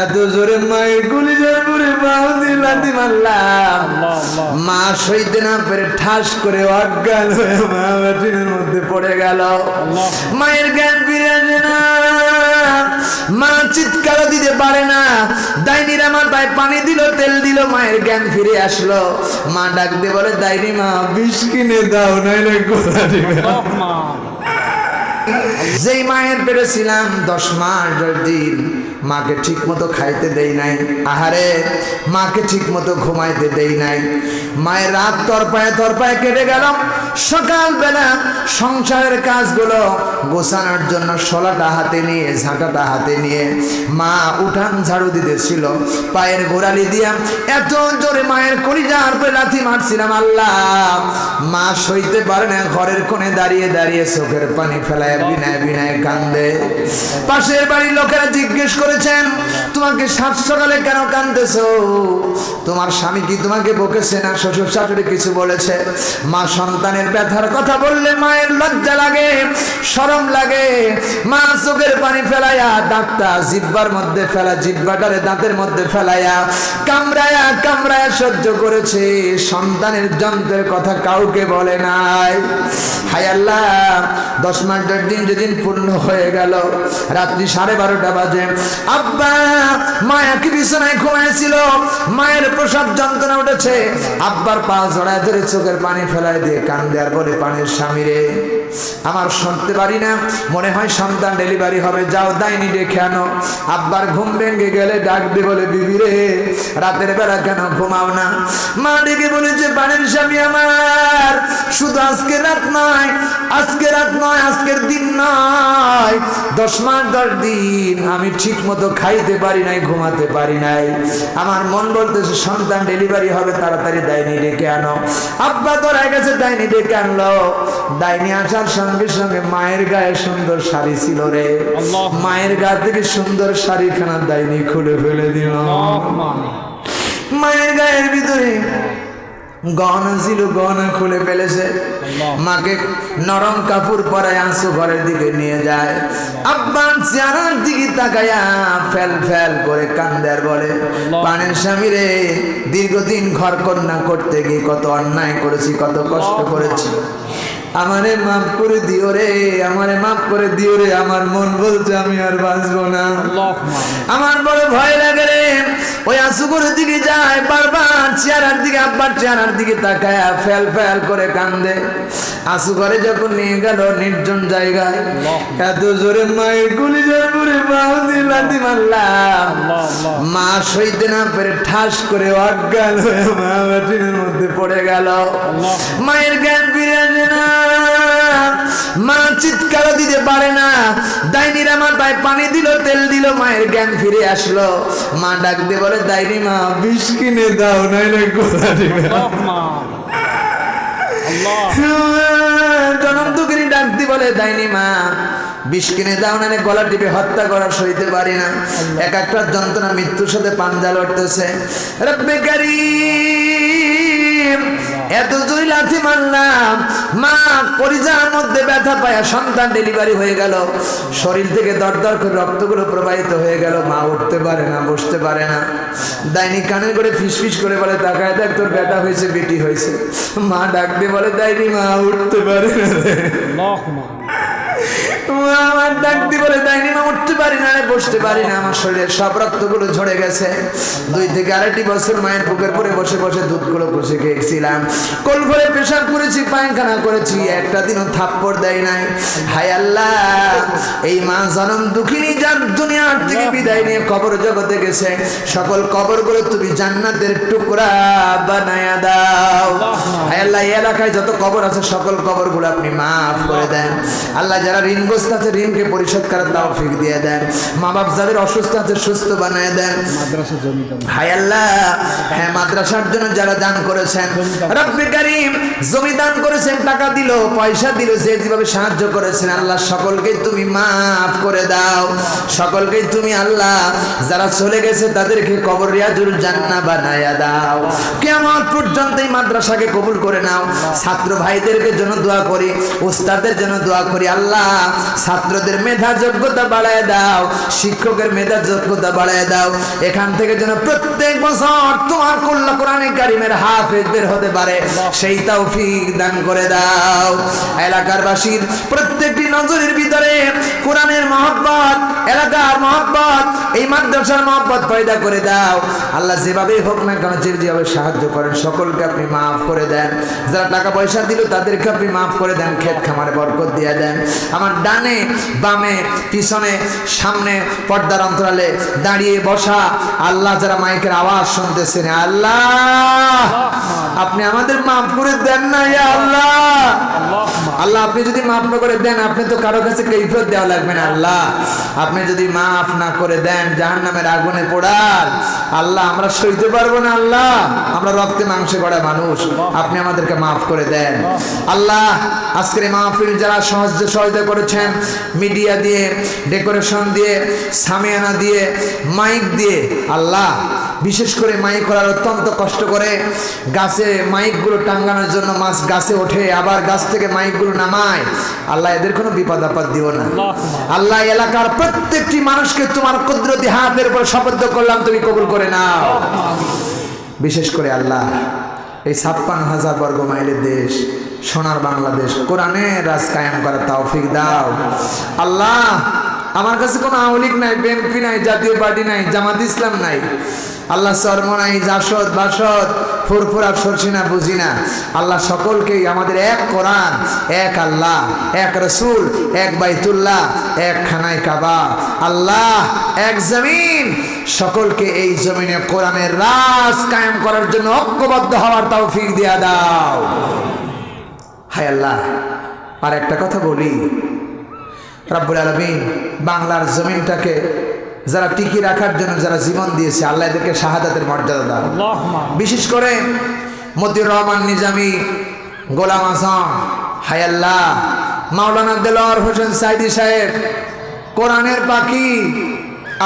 এত জোরে মায়ের কলিজার পরে বাউদি লাথি মারলাম। মা সইতে না পেরে ঠাস করে অজ্ঞান হয়ে মা বাটিনের মধ্যে পড়ে গেল। মায়ের জ্ঞান ফিরে আসে না। মা চিৎকার দিতে পারে না। ডাইনিরা মাথায় পানি দিল তেল দিল মায়ের জ্ঞান ফিরে আসলো। মা ডাক দিয়ে বলে ডাইনি মা বিষ কিনে দাও নাইলে কোথা দিবে যেই মায়ের পেরেছিলাম দশ মাস দশ দিন মাকে ঠিক মতো খাইতে দেই নাই। আহারে, মাকে ঠিক মতো ঘুমাইতে দেই নাই। মায়ের রাত তরপায় তরপায় কেটে গেল। সকালবেলা সংসারের কাজগুলো গোছানোর জন্য শলাটা হাতে নিয়ে, ঝাঁটাটা হাতে নিয়ে মা উঠান ঝাড়ু দিতেছিল। পায়ের গোড়ালি দিয়া এত জোরে মায়ের কলিজার পরে লাথি মারছিলাম, আল্লাহ! মা সইতে পারে না, ঘরের কোণে দাঁড়িয়ে দাঁড়িয়ে চোখের পানি ফেলায়, বিনায় বিনায় কান্দে। পাশের বাড়ির লোকেরা জিজ্ঞেস করেছেন? তোমাকে সাত সকালে কেন কান্দতেছো তোমার স্বামী কি তোমাকে বকেছে না? শ্বশুর শাশুড়ি কিছু বলেছে? মা সন্তানের ব্যথার কথা বললে মায়ের লজ্জা লাগে শরম লাগে। মা চোখের পানি ফেলাইয়া দাঁতটা জিব্বার মধ্যে ফেলা, জিব্বাটারে দাঁতের মধ্যে ফেলাইয়া কামড়ায়া কামড়ায়া সহ্য করেছে। সন্তানের যন্ত্রের কথা কাউকে বলে নাই। হায় আল্লাহ, দশ মাস দিন যেদিন পূর্ণ হয়ে গেল, রাত্রি সাড়ে বারোটা বাজে। আব্বা, মায়া কি বিছানায় ঘুমাইছিল? মায়ের প্রসাদ যন্ত্রণা উঠেছে। আব্বার পা জড়ায় ধরে চোখের পানি ফেলায় দিয়ে কান দেওয়ার পরে পানির স্বামী রে। আমার শুনতে পারি না। মনে হয় সন্তান ডেলিভারি হবে। যাও দাইনি ডেকে আনো। আব্বার ঘুম ভেঙে গেলে ডাক দিয়ে বলে বিবি রে, রাতের বেলা কেন ঘুমাও না? মা ডেকে বলেছে পানির স্বামী আমার, শুধু আজকে রাত নয়, আজকে রাত নয়, আজকের দিন নয়। দশ মাস, দশ দিন আমি ঠিক মতো খাইতে পারি নাই, ঘুমাতে পারি নাই। আমার মন বলতেছে, সন্তান ডেলিভারি হবে, তাড়াতাড়ি ডাইনি ডেকে আনো। আব্বা তোর গেছে, ডাইনি ডেকে আনলো। ডাইনি আসার সঙ্গে সঙ্গে মায়ের গায়ে সুন্দর শাড়ি ছিল রে। মায়ের গা থেকে সুন্দর শাড়িখানা ডাইনি খুলে ফেলে দিল। মায়ের গায়ের ভিতরে গহনা ছিল গহনা খুলে ফেলেছে। মাকে নরম কাপড় পরায় আঁসু ঘরের দিকে নিয়ে যায়। আব্বান চেহারার দিকে তাকায়া ফেল ফেল করে কান্দার বলে পানের স্বামী রে দীর্ঘদিন ঘর কন্যা করতে গিয়ে কত অন্যায় করেছি কত কষ্ট করেছি। আমারে মাফ করে দিও রে আমারে মাফ করে দিও রে আমার মন বলছে আমি আর বাঁচবো না। আমার বড় ভয় লাগে রে ওই আশুকুরের দিকে যায় বারবার চেয়ারার দিকে আব্বার চেয়ারার দিকে তাকায় ফেল ফেল করে কান্দে। আশু ঘরে যখন নিয়ে গেল নির্জন জায়গায় এত জোরে মায়ের গুলি জোরে বাউদি লাথি মারলাম। মা সইতে না পেরে ঠাস করে অজ্ঞান হয়ে মা বাটিনের মধ্যে পড়ে গেল। মায়ের জ্ঞান ফিরে আসে না। মা চিৎকার দিতে পারে না। ডাইনিরা মাথায় পানি দিল তেল দিল মায়ের জ্ঞান ফিরে আসলো। মা ডাক দিয়ে বলে ডাইনি মা বিষ কিনে দাও নাইলে কোথা দিবে। জনম দুঃখিনী ডাক দিয়ে বলে ডাইনি মা বিষ কিনে দাও না গলা টিপে হত্যা করা সইতে পারি না। এক একটা যন্ত্রণা মৃত্যুর সাথে পাঞ্জা লড়তেছে রব্বে কারীম এত জোরে লাথি মারলাম। মা পরিজার মধ্যে ব্যথা পায়া সন্তান ডেলিভারি হয়ে গেল। শরীর থেকে দর দর করে রক্তগুলো প্রবাহিত হয়ে গেল। মা উঠতে পারে না, বসতে পারে না। দাইনি কানে করে ফিসফিস ফিস করে বলে, তাকায় দেখ, তোর ব্যথা হয়েছে, বেটি হয়েছে। মা ডাকতে বলে দাইনি মা উঠতে পারে না আমার ডাক দিয়ে বলে মা উঠতে পারি না বসতে পারি না আমার শরীরের সব রক্তগুলো ঝরে গেছে। দুই থেকে আড়াইটি বছর মায়ের বুকের পরে বসে বসে দুধগুলো বসে খেয়েছিলাম। কোল পেশাব করেছি পায়খানা করেছি একটা দিনও থাপ্পড় দেয় নাই। হায় আল্লাহ এই মা জনম দুঃখিনী যার দুনিয়ার থেকে বিদায় নিয়ে কবর জগতে গেছে। সকল কবরগুলো তুমি জান্নাতের টুকরা বানায়া দাও। হায় আল্লাহ এই এলাকায় যত কবর আছে সকল কবরগুলো আপনি মাফ করে দেন। আল্লাহ যারা ঋণগ্রস্ত আছে ঋণকে পরিশোধ করার তৌফিক দিয়ে দেন। মা বাপ যাদের অসুস্থ আছে সুস্থ বানায় দেন। হায় আল্লাহ হ্যাঁ মাদ্রাসার জন্য যারা দান করেছেন রব্বে কারীম জমি দান করেছেন টাকা দিল পয়সা দিল যে যেভাবে সাহায্য করেছেন আল্লাহ সকলকে তুমি মাফ করে দাও। সকলকে তুমি আল্লাহ যারা চলে গেছে তাদেরকে কবর রিয়াজুল জান্নাহ বানায়া দাও। কিয়ামত পর্যন্ত এই মাদ্রাসাকে কবুল করে নাও। ছাত্র ভাইদেরকে জন্য দোয়া করি উস্তাদের জন্য দোয়া করি আল্লাহ ছাত্রদের মেধা যোগ্যতা বাড়ায় দাও, শিক্ষকের মেধা যোগ্যতা বাড়ায় দাও। এখান থেকে যেন প্রত্যেক বছর তোমার কল্লা কোরআনে কারিমের হাফেজ বের হতে পারে। সেই তৌফিক দান করে দাও। এলাকার বাসীর প্রত্যেকটি নজরের ভিতরে কোরআনের মহব্বত, এলাকার মহব্বত, এই মাদ্রাসার মহব্বত পয়দা করে দাও। আল্লাহ যেভাবেই হোক না কেন যে যেভাবে সাহায্য করেন, সকলকে আপনি মাফ করে দেন। যারা টাকা পয়সা দিল, তাদেরকে আপনি মাফ করে দেন, ক্ষেত খামারে বরকত দিয়ে দেন। আমার ডানে, বামে, পিছনে, সামনে, পর্দার অন্তরালে দাঁড়িয়ে বসা। আল্লাহ যারা মাইকের আওয়াজ শুনতেছেন আল্লাহ, আপনি আমাদের মাফ করে দেন না আল্লাহ। আল্লাহ, আপনি যদি মাফ না করে দেন, আপনি তো কারও কাছে কৈফিয়ত দেওয়া লাগবে না, আল্লাহ। আপনি যদি মাফ না করে দেন জাহান নামের আগুনে পোড়ার আল্লাহ, আমরা সইতে পারব না, আল্লাহ। আমরা রক্তে মাংসে গড়া মানুষ, আপনি আমাদেরকে মাফ করে দেন। আল্লাহ, আজকের মাহফিল যারা সাহায্য সহায়তা করেছেন মিডিয়া দিয়ে, ডেকোরেশন দিয়ে, সামিয়ানা দিয়ে, মাইক দিয়ে। আল্লাহ, বিশেষ করে মাইক করার অত্যন্ত কষ্ট করে গাছে মাইকগুলো টাঙ্গানোর জন্য মাছ গাছে ওঠে, আবার গাছ থেকে মাইকগুলো নামায়। আল্লাহ এদের কোনো বিপদ আপদ দিও না। আল্লাহ এলাকার প্রত্যেকটি মানুষকে তোমার কুদরতি হাতের উপর শপথ করলাম, তুমি কবুল করে নাও। বিশেষ করে আল্লাহ, এই ছাপ্পান্ন হাজার বর্গ মাইলের দেশ সোনার বাংলাদেশ। কোরআনের রাজ কায়েম করার তৌফিক দাও। আল্লাহ, আমার কাছে কোনো আওলিক নাই, বিএনপি নাই, জাতীয় পার্টি নাই, জামাত ইসলাম নাই। আল্লাহ শর্ম নাই জাসদ, বাসদ, ফুরফুরা, সরসিনা বুঝি না আল্লাহ সকলকেই আমাদের এক কোরআন, এক আল্লাহ, এক রসুল, এক বাইতুল্লাহ, এক খানায় কাবা। আল্লাহ, এক জমিন। সকলকে এই জমিনে কোরআনের রাজ কায়েম করার জন্য ঐক্যবদ্ধ হওয়ার তৌফিক দিয়া দাও। হায় আল্লাহ আর একটা কথা বলি। রাব্বুল আলমিন বাংলার জমিনটাকে যারা টিকি রাখার জন্য যারা জীবন দিয়েছে আল্লাহ এদেরকে শাহাদাতের মর্যাদা দাও। বিশেষ করে মতিউর রহমান নিজামি গোলাম আজম হায়াল্লাহ মাওলানা দেলোয়ার হোসেন সাইদি সাহেব কোরআনের পাখি।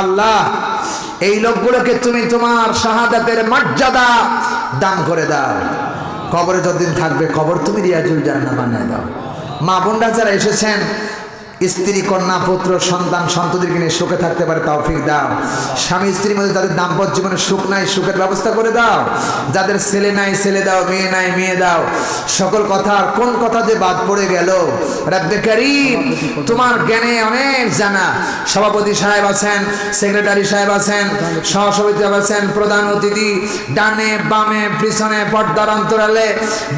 আল্লাহ এই লোকগুলোকে তুমি তোমার শাহাদাতের মর্যাদা দান করে দাও। কবরে যতদিন থাকবে কবর তুমি রিয়াজুল জান্না বানিয়ে দাও। মা বোনরা যারা এসেছেন স্ত্রী, কন্যা, পুত্র, সন্তান সন্ততিকে নিয়ে সুখে থাকতে পারে, তৌফিক দাও। স্বামী, স্ত্রীর মধ্যে তাদের দাম্পত্য জীবনে সুখ নাই, সুখের ব্যবস্থা করে দাও। যাদের ছেলে নাই, ছেলে দাও, মেয়ে নাই, মেয়ে দাও। সকল কথার কোন কথা যে বাদ পড়ে গেল? রাব্বে করিম, তোমার জ্ঞানে অনেক জানা। সভাপতি সাহেব আছেন, সেক্রেটারি সাহেব আছেন, সহসভাপতি আছেন, প্রধান অতিথি, ডানে, বামে, পিছনে, পর্দার অন্তরালে,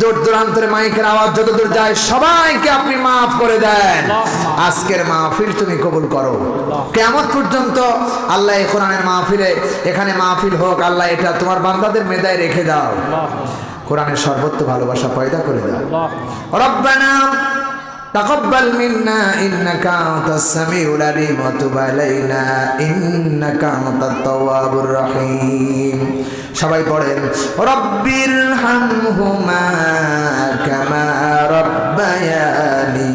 দূর দূরান্তরে মাইকের আওয়াজ যতদূর যায়, সবাইকে আপনি মাফ করে দেন। আজকের মাহফিল তুমি কবুল করো। কেমন পর্যন্ত আল্লাহ এই কোরআনের মাহফিলে এখানে মাহফিল হোক আল্লাহ এটা তোমার বান্দাদের মেদায় রেখে দাও। কোরআনের সর্বত্র ভালোবাসা পয়দা করে দাও। রব্বানা تقبل منا إنك أنت السميع العليم وتب علينا إنك أنت التواب الرحيم সবাই পড়েন রব্বির হামহুমা কামা রব্বায়ানি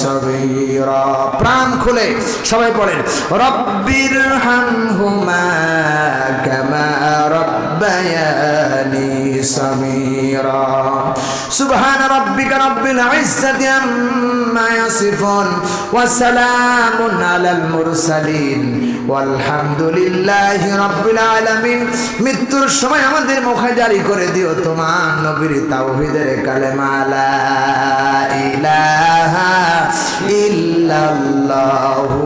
সগীরা প্রাণ খুলে সবাই পড়েন রব্বির হামহুমা কামা রব্বায়ানি সগীরা সুবহান রাব্বিকা রব্বিল ইজ্জাতি আম্মা আলাল মুরসালিন। ওয়ালহামদুলিল্লাহি রাব্বিল আলামিন। মৃত্যুর সময় আমাদের মুখে জারি করে দিও তোমার নবীর তাওহীদের কালেমা, লা ইলাহা ইল্লাল্লাহু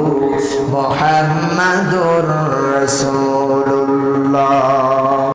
মুহাম্মাদুর রাসূলুল্লাহ।